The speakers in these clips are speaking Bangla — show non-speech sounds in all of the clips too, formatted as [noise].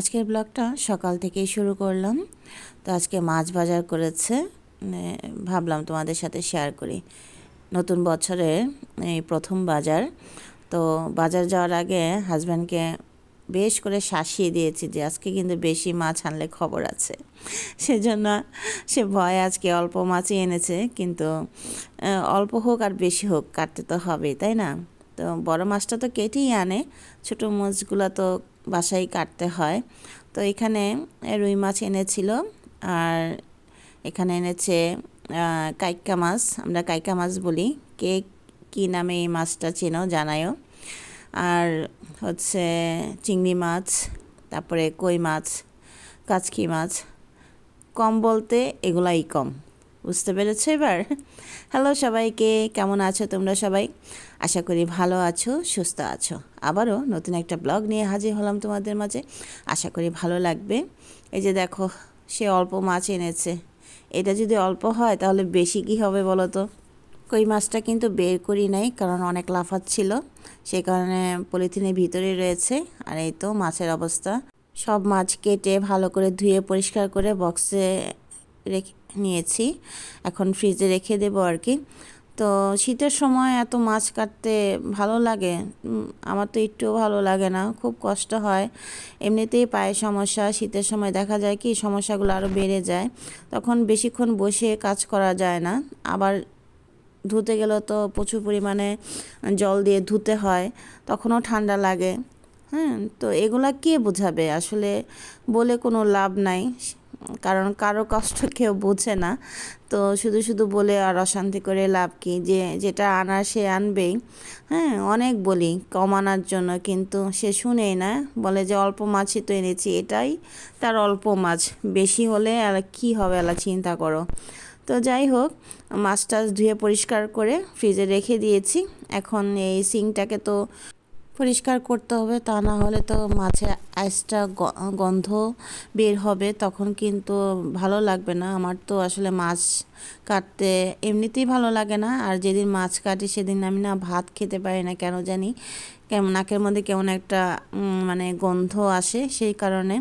আজকের ব্লগটা সকাল থেকেই শুরু করলাম। তো আজকে মাছ বাজার করেছে। মানে ভাবলাম তোমাদের সাথে শেয়ার করি। নতুন বছরের এই প্রথম বাজার। তো বাজার যাওয়ার আগে হাজব্যান্ডকে বেশ করে শাসিয়ে দিয়েছি যে, আজকে কিন্তু বেশি মাছ আনলে খবর আছে। সেজন্য সে ভয় আজকে অল্প মাছই এনেছে। কিন্তু অল্প হোক আর বেশি হোক, কাটতে তো হবেই, তাই না? তো বড় মাছটা তো কেটেই আনে। ছোটো মাছগুলো তো বাসায় কাটতে হয়। তো এখানে রুই মাছ এনেছিল আর এখানে এনেছে আহ, কাইক্কা মাছ। আমরা কাইক্কা মাছ বলি। কে কী নামে এই মাছটা চেনো জানায়ও আর হচ্ছে চিংড়ি মাছ তারপরে কই মাছ কাচকি মাছ। কম বলতে এগুলাই কম। বুঝতে পেরেছ এবার? হ্যালো সবাইকে, কেমন আছো তোমরা সবাই? আশা করি ভালো আছো, সুস্থ আছো। আবারও নতুন একটা ব্লগ নিয়ে হাজির হলাম তোমাদের মাঝে। আশা করি ভালো লাগবে। এই যে দেখো, সে অল্প মাছ এনেছে। এটা যদি অল্প হয় তাহলে বেশি কি হবে বলো তো? কই মাছটা কিন্তু বের করি নাই, কারণ অনেক লাফাচ্ছিল সে কারণে পলিথিনের ভিতরে রয়েছে। আর এই তো মাছের অবস্থা। সব মাছ কেটে ভালো করে ধুয়ে পরিষ্কার করে বক্সে রেখে নিয়েছি। এখন ফ্রিজে রেখে দেবো আর কি তো শীতের সময় এত মাছ কাটতে ভালো লাগে আমার তো একটুও ভালো লাগে না, খুব কষ্ট হয়। এমনিতেই পায়ে সমস্যা, শীতের সময় দেখা যায় কি সমস্যাগুলো আরও বেড়ে যায়। তখন বেশিক্ষণ বসে কাজ করা যায় না। আবার ধুতে গেলেও তো প্রচুর পরিমাণে জল দিয়ে ধুতে হয়, তখনও ঠান্ডা লাগে। হ্যাঁ তো এগুলা কে বোঝাবে? আসলে বলে কোনো লাভ নাই। কারণ কারও কষ্ট কেউ বোঝে না। তো শুধু শুধু বলে আর অশান্তি করে লাভ কি? যে, যেটা আনার সে আনবেই। হ্যাঁ অনেক বলি কম আনার জন্য, কিন্তু সে শুনেই না। বলে যে, অল্প মাছই তো এনেছি, এটাই তার অল্প মাছ। বেশি হলে আর কী হবে আলা চিন্তা করো। তো যাই হোক, মাছ টাছ ধুয়ে পরিষ্কার করে ফ্রিজে রেখে দিয়েছি। এখন এই সিংটাকে তো পরিষ্কার করতে হবে, তা না হলে তো মাছের আইসটা গন্ধ বের হবে, তখন কিন্তু ভালো লাগবে না। আমার তো আসলে মাছ কাটতে এমনিতেই ভালো লাগে না, আর যেদিন মাছ কাটি সেদিন আমি না ভাত খেতে পারি না, কেন জানি? কেমন নাকের মধ্যে কেমন একটা মানে গন্ধ আসে সেই কারণে।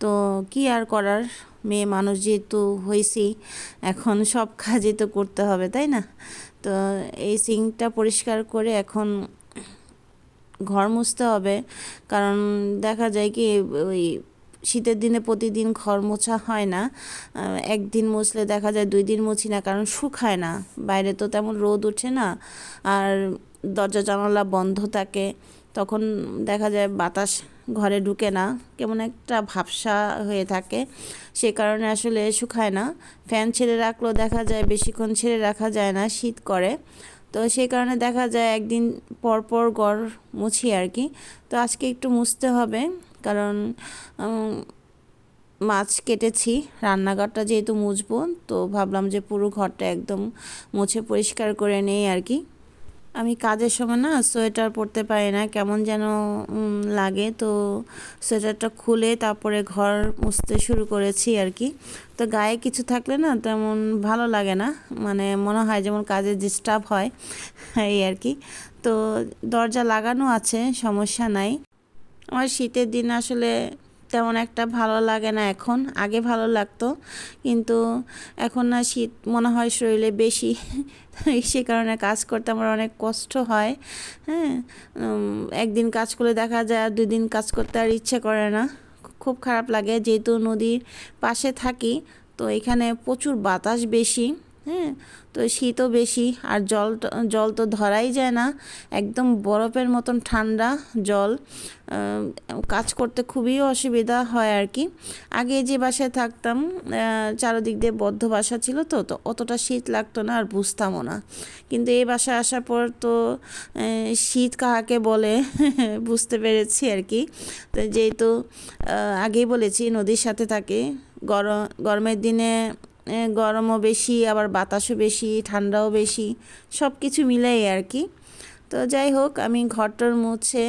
তো কি আর করার? মেয়ে মানুষ যেহেতু হয়েছি, এখন সব কাজই তো করতে হবে, তাই না? তো এই সিঙ্কটা পরিষ্কার করে এখন ঘর মুছতে হবে। কারণ দেখা যায় কি, ওই শীতের দিনে প্রতিদিন ঘর মোছা হয় না। একদিন মুছলে দেখা যায় দুই দিন মুছি না, কারণ শুকায় না। বাইরে তো তেমন রোদ ওঠে না। আর দরজা, জানালা বন্ধ থাকে। তখন দেখা যায় বাতাস ঘরে ঢুকে না। কেমন একটা ভাবসা হয়ে থাকে। সে কারণে আসলে শুকায় না। ফ্যান ছেড়ে রাখলেও দেখা যায় বেশিক্ষণ ছেড়ে রাখা যায় না, শীত করে। তো সেই কারণে দেখা যায় একদিন পরপর পর গড় মুছি আর কি। তো আজকে একটু মুছতে হবে, কারণ মাছ কেটেছি, রান্নাঘরটা যেহেতু মুছবো, তো ভাবলাম যে পুরো ঘরটা একদম মুছে পরিষ্কার করে নেই আর কি। আমি কাজের সময় না সোয়েটার পরতে পারি না, কেমন যেন লাগে। তো সোয়েটারটা খুলে তারপরে ঘর মুছতে শুরু করেছি আর কি। তো গায়ে কিছু থাকলে না তেমন ভালো লাগে না মানে মনে হয় যেমন কাজে ডিস্টার্ব হয়, এই আর কি। তো দরজা লাগানো আছে, সমস্যা নাই। আমার শীতের দিন আসলে তেমন একটা ভালো লাগে না এখন। আগে ভালো লাগতো, কিন্তু এখন না শীত, মনে হয় শরীরে বেশি। [laughs] সে কারণে কাজ করতে আমার অনেক কষ্ট হয় হ্যাঁ? একদিন কাজ করলে দেখা যায় আর দুই দিন কাজ করতে আর ইচ্ছে করে না। খুব খারাপ লাগে, যেহেতু নদীর পাশে থাকি, তো এখানে প্রচুর বাতাস বেশি। হ্যাঁ তো শীতও বেশি আর জল জল তো ধরাই যায় না। একদম বরফের মতন ঠান্ডা জল কাজ করতে খুবই অসুবিধা হয় আর কি। আগে যে বাসায় থাকতাম চারদিক দিয়ে বদ্ধ বাসা ছিল তো তো অতটা শীত লাগতো না আর বুঝতামও না। কিন্তু এই বাসায় আসার পর তো শীত কাহাকে বলে [laughs] বুঝতে পেরেছি আর কি। তো যেহেতু আগেই বলেছি নদীর সাথে থাকে গরম গরমের দিনে গরমও বেশি, আবার বাতাসও বেশি, ঠান্ডাও বেশি সব কিছু মিলাই আর কি। তো যাই হোক, আমি ঘরটার মুছে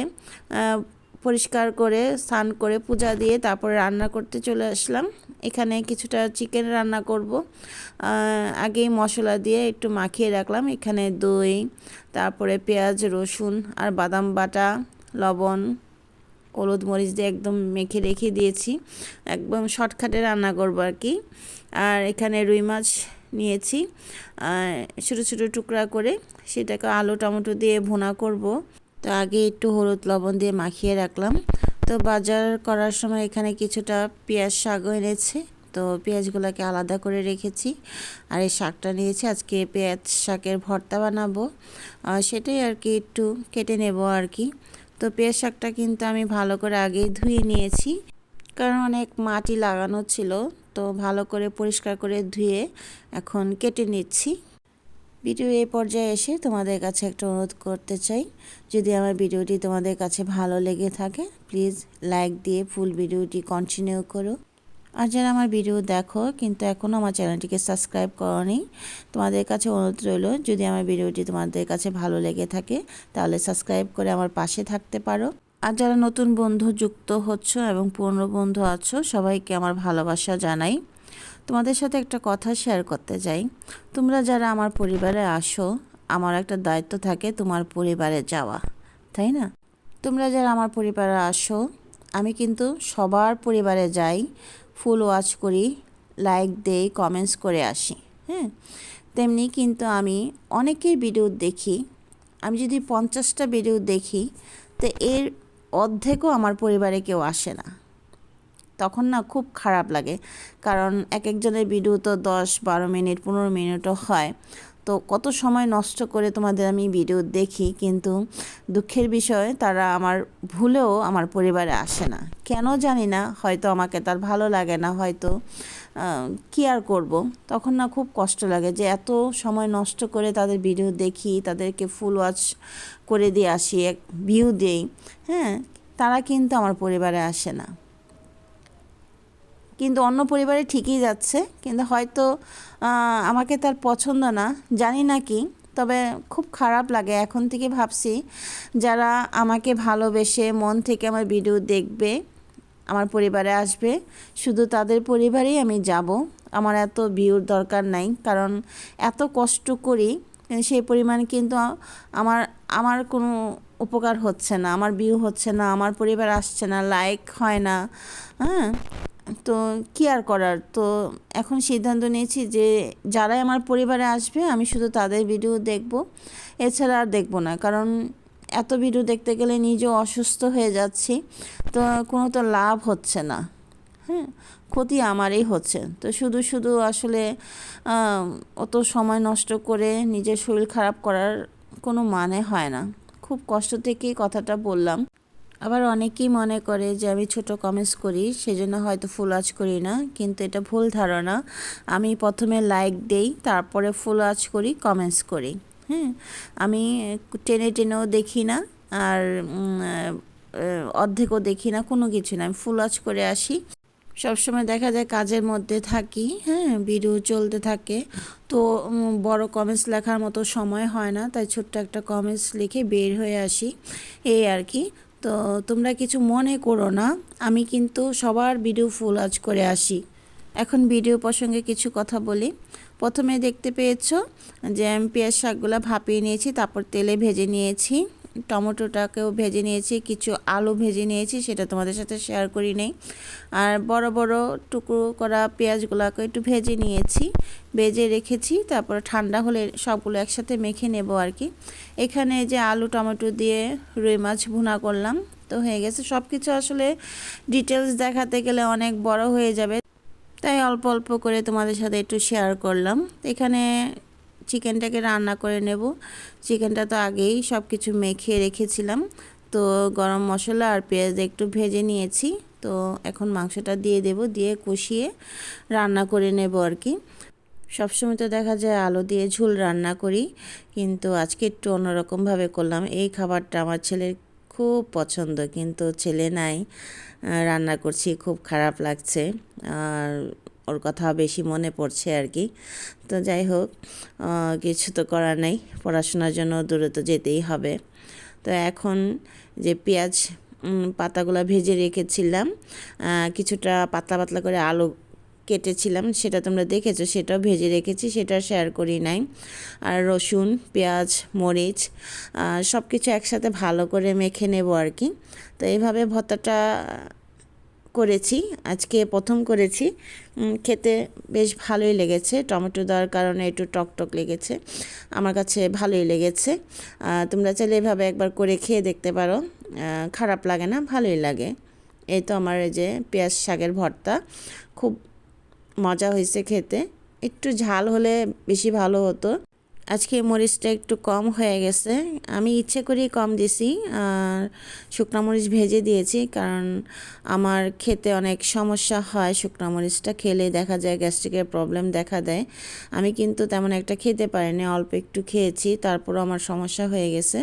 পরিষ্কার করে, স্নান করে, পূজা দিয়ে তারপরে রান্না করতে চলে আসলাম। এখানে কিছুটা চিকেন রান্না করব। আগেই মশলা দিয়ে একটু মাখিয়ে রাখলাম। এখানে দই, তারপরে পেঁয়াজ, রসুন আর বাদাম বাটা, লবণ হলুদ মরিচ দিয়ে একদম মেখে রেখে দিয়েছি। একদম শর্টকাটে রান্না করব আর কি। আর এখানে রুই মাছ নিয়েছি। ছোটো ছোটো টুকরা করে সেটাকে আলু, টমেটো দিয়ে ভুনা করব। তো আগে একটু হলুদ লবণ দিয়ে মাখিয়ে রাখলাম। তো বাজার করার সময় এখানে কিছুটা পেঁয়াজ শাকও এনেছে। তো পেঁয়াজগুলোকে আলাদা করে রেখেছি। আর এই শাকটা নিয়েছি। আজকে পেঁয়াজ শাকের ভর্তা বানাবো। সেটাই আর কি একটু কেটে নেব আর কি। তো পেঁয়াজ শাকটা কিন্তু আমি ভালো করে আগেই ধুয়ে নিয়েছি। কারণ অনেক মাটি লাগানো ছিল, তো ভালো করে পরিষ্কার করে ধুয়ে এখন কেটে নিচ্ছি। ভিডিও এই পর্যায়ে এসে তোমাদের কাছে একটা অনুরোধ করতে চাই, যদি আমার ভিডিওটি তোমাদের কাছে ভালো লেগে থাকে, প্লিজ লাইক দিয়ে ফুল ভিডিওটি কন্টিনিউ করো। আর যারা আমার ভিডিও দেখো, কিন্তু এখনও আমার চ্যানেলটিকে সাবস্ক্রাইব করনি, তোমাদের কাছে অনুরোধ রইল, যদি আমার ভিডিওটি তোমাদের কাছে ভালো লেগে থাকে, তাহলে সাবস্ক্রাইব করে আমার পাশে থাকতে পারো। আর যারা নতুন বন্ধু যুক্ত হচ্ছ এবং পুরনো বন্ধু আছো, সবাইকে আমার ভালোবাসা জানাই। তোমাদের সাথে একটা কথা শেয়ার করতে চাই। তোমরা যারা আমার পরিবারে আসো, আমার একটা দায়িত্ব থাকে তোমার পরিবারে যাওয়া, তাই না? তোমরা যারা আমার পরিবারে আসো, আমি কিন্তু সবার পরিবারে যাই ফুল ওয়াচ করি লাইক দেই কমেন্টস করে আসি হ্যাঁ? তেমনি কিন্তু আমি অনেকের ভিডিও দেখি, আমি যদি পঞ্চাশটা ভিডিও দেখি, তো এর অর্ধেকও আমার পরিবারে কেউ আসে না। তখন না খুব খারাপ লাগে, কারণ এক একজনের ভিডিও তো দশ, বারো মিনিট, পনেরো মিনিটও হয়। তো কত সময় নষ্ট করে তোমাদের আমি ভিডিও দেখি, কিন্তু দুঃখের বিষয় তারা আমার ভুলেও আমার পরিবারে আসে না। কেন জানি না, হয়তো আমাকে তার ভালো লাগে না, হয়তো কি আর করব? তখন না খুব কষ্ট লাগে যে এত সময় নষ্ট করে তাদের ভিডিও দেখি, তাদেরকে ফুল ওয়াচ করে দিয়ে আসি, এক ভিউ দেই। হ্যাঁ তারা কিন্তু আমার পরিবারে আসে না। কিন্তু অন্য পরিবারে ঠিকই যাচ্ছে। কিন্তু হয়তো আমাকে তার পছন্দ না, জানি না কি, তবে খুব খারাপ লাগে। এখন থেকে ভাবছি যারা আমাকে ভালোবেসে মন থেকে আমার ভিডিও দেখবে, আমার পরিবারে আসবে, শুধু তাদের পরিবারেই আমি যাব। আমার এত ভিউর দরকার নাই, কারণ এত কষ্ট করি, সেই পরিমাণ কিন্তু আমার আমার কোনো উপকার হচ্ছে না, আমার ভিউ হচ্ছে না, আমার পরিবার আসছে না লাইক হয় না হ্যাঁ? তো কী আর করার? তো এখন সিদ্ধান্ত নিয়েছি যে যারাই আমার পরিবারে আসবে, আমি শুধু তাদের ভিডিও দেখব। এছাড়া আর দেখব না, কারণ এত ভিডিও দেখতে গেলে নিজেও অসুস্থ হয়ে যাচ্ছি। তো কোনো তো লাভ হচ্ছে না। হ্যাঁ ক্ষতি আমারই হচ্ছে। তো শুধু শুধু আসলে অত সময় নষ্ট করে নিজের শরীর খারাপ করার কোনো মানে হয় না। খুব কষ্ট থেকেই কথাটা বললাম। আবার অনেকেই মনে করে যে আমি ছোট কমেন্টস করি, সেজন্য হয়তো ফুল আজ করি না, কিন্তু এটা ভুল ধারণা। আমি প্রথমে লাইক দেই, তারপরে ফুল আজ করি কমেন্টস করি। হ্যাঁ আমি টেনে টেনেও দেখি না, আর অর্ধেকও দেখি না, কোনো কিছু না। আমি ফুল আজ করে আসি। সবসময় দেখা যায় কাজের মধ্যে থাকি হ্যাঁ ভিডিও চলতে থাকে। তো বড় কমেন্টস লেখার মতো সময় হয় না, তাই ছোট্ট একটা কমেন্টস লিখে বের হয়ে আসি। এই আর কি। তো তোমরা কিছু মনে করো না, আমি কিন্তু সবার ভিডিও ফুল আজ করে আসি। এখন ভিডিও প্রসঙ্গে কিছু কথা বলি। প্রথমে দেখতে পেয়েছ যে আমি পেঁয়াজ শাকগুলো ভাপিয়ে নিয়েছি, তারপর তেলে ভেজে নিয়েছি, টমেটোটাকেও ভেজে নিয়েছি, কিছু আলু ভেজে নিয়েছি, সেটা তোমাদের সাথে শেয়ার করি নেই। আর বড় বড় টুকরো করা পেঁয়াজগুলোকে একটু ভেজে নিয়েছি। ভেজে রেখেছি, তারপর ঠান্ডা হলে সবগুলো একসাথে মেখে নেব আর কি। এখানে যে আলু টমেটো দিয়ে রুই মাছ ভুনা করলাম, তো হয়ে গেছে। সব কিছু আসলে ডিটেলস দেখাতে গেলে অনেক বড় হয়ে যাবে। তাই অল্প অল্প করে তোমাদের সাথে একটু শেয়ার করলাম। এখানে চিকেনটাকে রান্না করে নেব। চিকেনটা তো আগেই সব কিছু মেখে রেখেছিলাম। তো গরম মশলা আর পেঁয়াজ একটু ভেজে নিয়েছি। তো এখন মাংসটা দিয়ে দেব, দিয়ে কষিয়ে রান্না করে নেব আর কি। সবসময় তো দেখা যায় আলু দিয়ে ঝুল রান্না করি, কিন্তু আজকে একটু অন্যরকমভাবে করলাম। এই খাবারটা আমার ছেলের খুব পছন্দ, কিন্তু ছেলে নাই রান্না করছি, খুব খারাপ লাগছে, আর ওর কথা বেশি মনে পড়ছে আর কি। তো যাই হোক কিছু তো করার নেই, পড়াশোনার জন্য দূরে তো যেতেই হবে। তো এখন যে পেঁয়াজ পাতাগুলো ভেজে রেখেছিলাম কিছুটা পাতলা পাতলা করে আলু কেটেছিলাম, সেটা তোমরা দেখেছ, সেটাও ভেজে রেখেছি, সেটা শেয়ার করি নাই। আর রসুন, পেঁয়াজ, মরিচ সব কিছু একসাথে ভালো করে মেখে নেব আর কি। তো এইভাবে ভর্তাটা করেছি, আজকে প্রথম করেছি। খেতে বেশ ভালোই লেগেছে, টমেটো দেওয়ার কারণে একটু টকটক লেগেছে, আমার কাছে ভালোই লেগেছে। তোমরা চাইলে এভাবে একবার করে খেয়ে দেখতে পারো খারাপ লাগে না, ভালোই লাগে। এই তো আমার এই যে পেঁয়াজ শাকের ভর্তা, খুব মজা হয়েছে খেতে। একটু ঝাল হলে বেশি ভালো হতো। আজকে মরিচটা একটু কম হয়ে গেছে। আমি ইচ্ছে করেই কম দিছি, আর শুকনো মরিচ ভেজে দিয়েছি, কারণ আমার খেতে অনেক সমস্যা হয় শুকনো মরিচটা খেলে, দেখা যায় গ্যাস্ট্রিকের প্রবলেম দেখা দেয়। আমি কিন্তু তেমন একটা খেতে পারিনি, অল্প একটু খেয়েছি, তারপরও আমার সমস্যা হয়ে গেছে।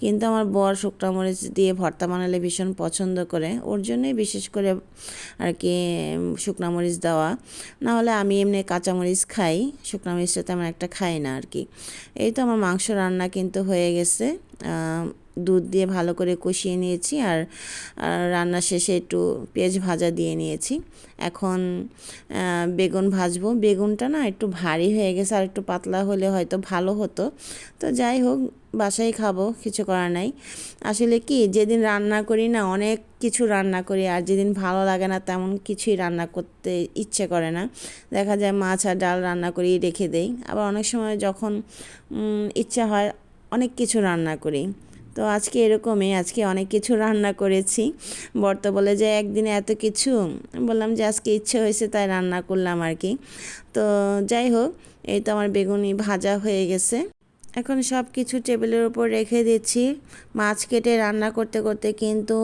কিন্তু আমার বর শুকনো মরিচ দিয়ে ভর্তা বানালে ভীষণ পছন্দ করে, ওর জন্যই বিশেষ করে আর কি শুকনো মরিচ দেওয়া। নাহলে আমি এমনি কাঁচামরিচ খাই, শুকনো মরিচটা তেমন একটা খাই না আর কি। এই তো আমার মাংস রান্না কিন্তু হয়ে গেছে। দুধ দিয়ে ভালো করে কষিয়ে নিয়েছি আর রান্না শেষে একটু পেঁয়াজ ভাজা দিয়ে নিয়েছি। এখন বেগুন ভাজবো। বেগুনটা না একটু ভারী হয়ে গেছে আর একটু পাতলা হলে হয়তো ভালো হতো। তো যাই হোক, বাসায় খাব, কিছু করার নাই। আসলে কি, যেদিন রান্না করি না, অনেক কিছু রান্না করি আর যেদিন ভালো লাগে না, তেমন কিছুই রান্না করতে ইচ্ছে করে না। দেখা যায় মাছ আর ডাল রান্না করি রেখে দেই। আবার অনেক সময় যখন ইচ্ছা হয় অনেক কিছু রান্না করি। তো আজকে এরকমই, আজকে অনেক কিছু রান্না করেছি। বর্ত বলে যে, একদিনে এত কিছু? বললাম যে, আজকে ইচ্ছে হয়েছে তাই রান্না করলাম আর কি। তো যাই হোক, এই তো আমার বেগুনি ভাজা হয়ে গেছে। এখন সব কিছু টেবিলের উপর রেখে দিচ্ছি। মাছ কেটে রান্না করতে করতে কিন্তু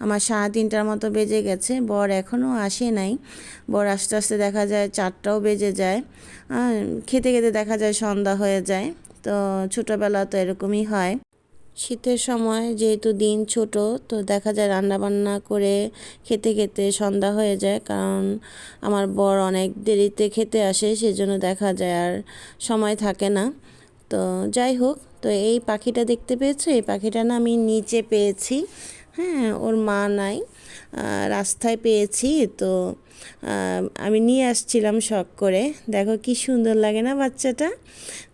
আমার সাড়ে তিনটার মতো বেজে গেছে। বর এখনও আসে নাই। বর আস্তে আস্তে দেখা যায় চারটাও বেজে যায়। খেতে খেতে দেখা যায় সন্ধ্যা হয়ে যায়। তো ছোটোবেলা তো এরকমই হয়। শীতের সময় যেহেতু দিন ছোট, তো দেখা যায় রান্না বান্না করে খেতে খেতে সন্ধ্যা হয়ে যায়। কারণ আমার বর অনেক দেরিতে খেতে আসে, সেজন্য দেখা যায় আর সময় থাকে না। তো যাই হোক, তো এই পাখিটা দেখতে পেয়েছ? এই পাখিটা না আমি নিচে পেয়েছি। হ্যাঁ ওর মা নাই। রাস্তায় পেয়েছি। তো আমি নিয়ে আসছিলাম শখ করে। দেখো কি সুন্দর লাগে না বাচ্চাটা?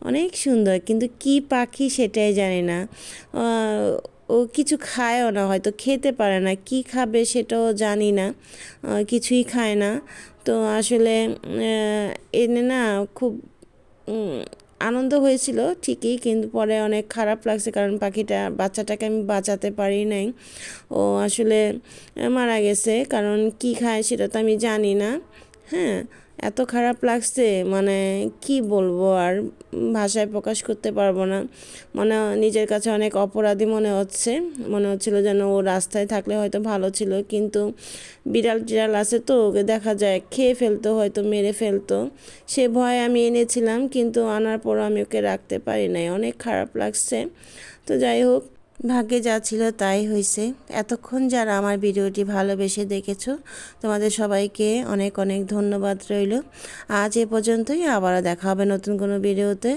অনেক সুন্দর। কিন্তু কি পাখি সেটাই জানি না। ও কিছু খায়ও না, হয়তো খেতে পারে না। কি খাবে সেটাও জানি না। কিছুই খায় না। তো আসলে এনে না খুব আনন্দ হয়েছিল, ঠিকই, কিন্তু পরে অনেক খারাপ লাগছে কারণ পাখিটা, বাচ্চাটাকে আমি বাঁচাতে পারি নাই। ও আসলে মারা গেছে, কারণ কি খায় সেটা তো আমি জানি না। হ্যাঁ এত খারাপ লাগছে মানে কি বলব আর ভাষায় প্রকাশ করতে পারব না। মানে নিজের কাছে অনেক অপরাধী মনে হচ্ছে, মনে হচ্ছিল যেন ও রাস্তায় থাকলে হয়তো ভালো ছিল, কিন্তু বিড়াল টিড়াল আছে তো, ওকে দেখা যায় খেয়ে ফেলতো, হয়তো মেরে ফেলতো। সে ভয় আমি এনেছিলাম, কিন্তু আনার পর আমি ওকে রাখতে পারি নাই, অনেক খারাপ লাগছে। তো যাই হোক ভাগ্যে যা ছিল তাই হয়েছে এতক্ষণ যারা আমার ভিডিওটি ভালোবেসে দেখেছ, তোমাদের সবাইকে অনেক অনেক ধন্যবাদ রইল। আজ এ পর্যন্তই, আবারও দেখা হবে নতুন কোনো ভিডিওতে।